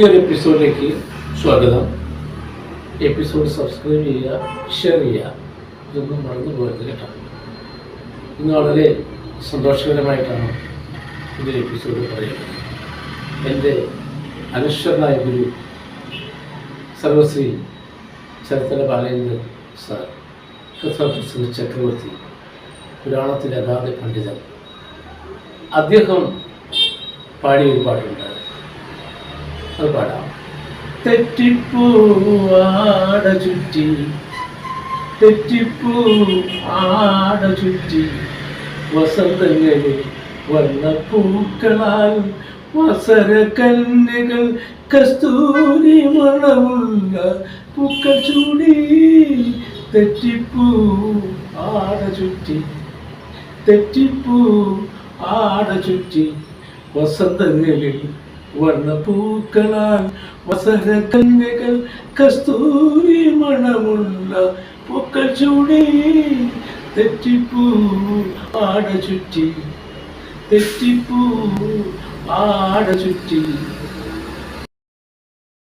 ഈ ഒരു എപ്പിസോഡിലേക്ക് സ്വാഗതം. എപ്പിസോഡ് സബ്സ്ക്രൈബ് ചെയ്യുക ഷെയർ ചെയ്യുക ഇതൊന്നും മറന്നു പോകരുത് കേട്ടോ. ഇന്ന് വളരെ സന്തോഷകരമായിട്ടാണ് ഇതിന്റെ എപ്പിസോഡ് പറയുന്നത്. എന്റെ അനുശ്വരനായ ഗുരു സർവശ്രീ ചരിത്ര ബാലേന്ദ്രൻ സാർ കഥാപ്രസംഗ ചക്രവർത്തി പുരാണത്തിലെ അഗാധ പണ്ഡിതൻ. അദ്ദേഹം പാടിയ ഒരു പാട്ടുണ്ട്. അത് പാടാം. തെറ്റിപ്പൂ ആട ചുറ്റി തെറ്റിപ്പൂ ആട ചുറ്റി വസന്തങ്ങളിൽ വന്ന പൂക്കളാൽ വസര കന്നുകൾ കസ്തൂരി മണമുള്ള പൂക്കൾ ചൂടി. തെറ്റിപ്പൂ ആട ചുറ്റി തെറ്റിപ്പൂ ആട ചുറ്റി വസന്തങ്ങളിൽ വർണപ്പൂക്കളാൽ വസഹ കന്യകൾ കസ്തൂരി മണമുള്ള പൂക്കൾ ചൂടി തെറ്റിപ്പൂ ആട ചുറ്റി തെറ്റിപ്പൂ ആട ചുറ്റി.